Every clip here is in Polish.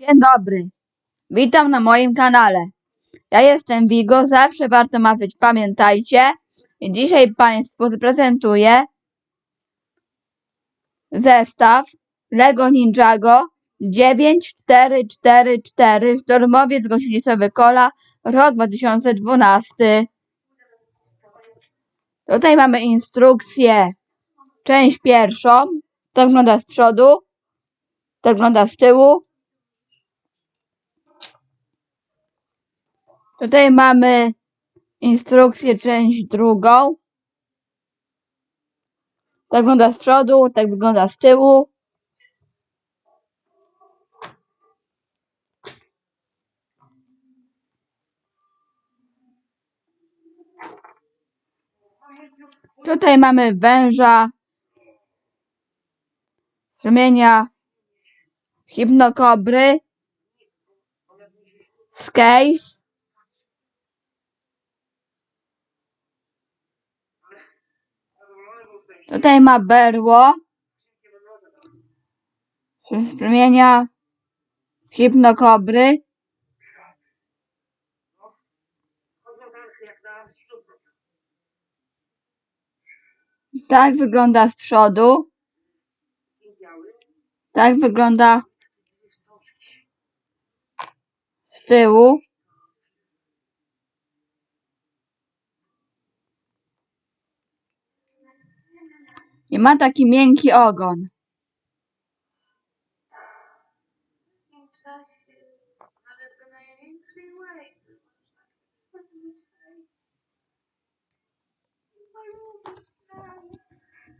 Dzień dobry. Witam na moim kanale. Ja jestem Vigo, zawsze warto mawiać pamiętajcie. I dzisiaj Państwu zaprezentuję zestaw Lego Ninjago 9444 Sztormowiec Gąsienicowy Kola rok 2012. Tutaj mamy instrukcję, część pierwszą. To wygląda z przodu, to wygląda z tyłu. Tutaj mamy instrukcję, część drugą. Tak wygląda z przodu, tak wygląda z tyłu. Tutaj mamy węża, ramienia, hipnokobry, skejs, Tutaj ma berło, z plemienia hipnokobry. Tak wygląda z przodu. Tak wygląda z tyłu. I ma taki miękki ogon.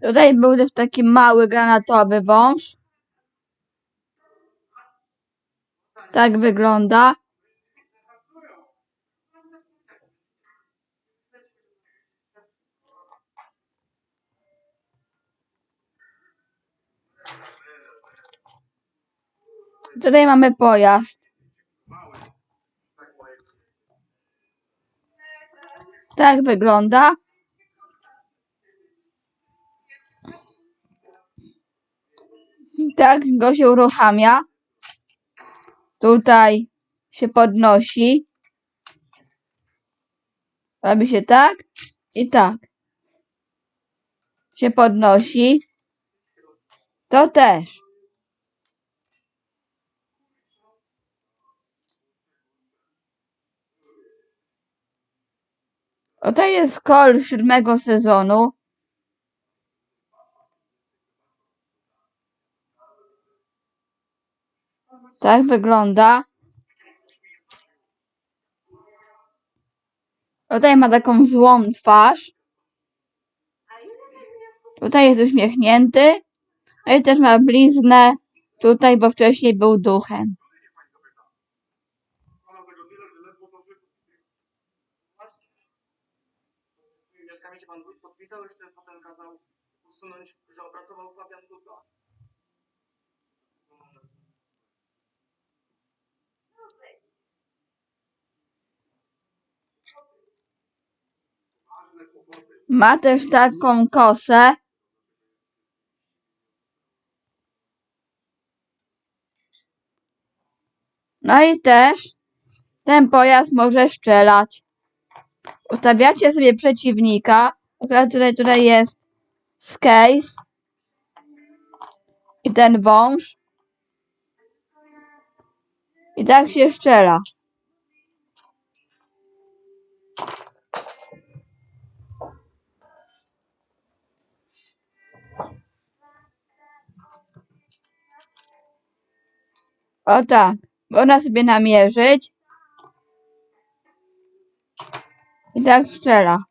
Tutaj był też taki mały granatowy wąż. Tak wygląda. Tutaj mamy pojazd. Tak wygląda. Tak go się uruchamia. Tutaj się podnosi. Robi się tak i tak. Się podnosi. To też. Oto jest kol siódmego sezonu. Tak wygląda. Tutaj ma taką złą twarz. Tutaj jest uśmiechnięty. No i też ma bliznę tutaj, bo wcześniej był duchem. Wnioskami się pan wójt podpisał, jeszcze potem kazał usunąć, że opracował Fabian kłopoty. Ma też taką kosę. No i też ten pojazd może strzelać. Ustawiacie sobie przeciwnika. Akurat tutaj, tutaj jest Skase i ten wąż. I tak się strzela. O tak. Można sobie namierzyć. I tak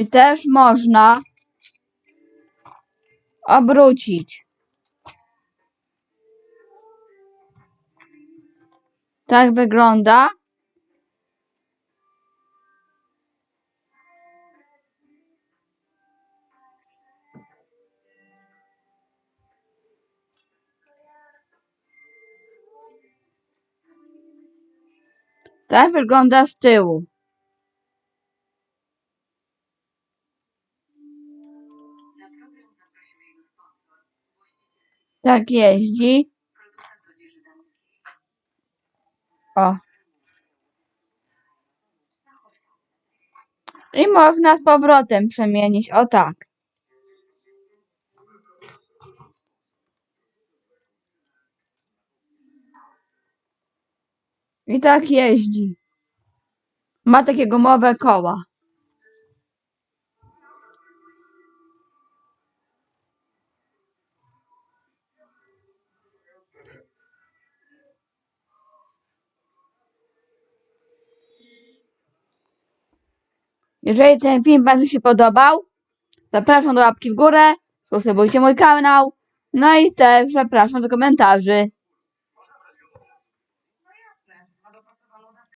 I też można obrócić. Tak wygląda. Tak wygląda z tyłu. Tak jeździ. O. I można z powrotem przemienić. O tak. I tak jeździ. Ma takie gumowe koła. Jeżeli ten film Wam się podobał, zapraszam do łapki w górę, subskrybujcie mój kanał, no i też zapraszam do komentarzy.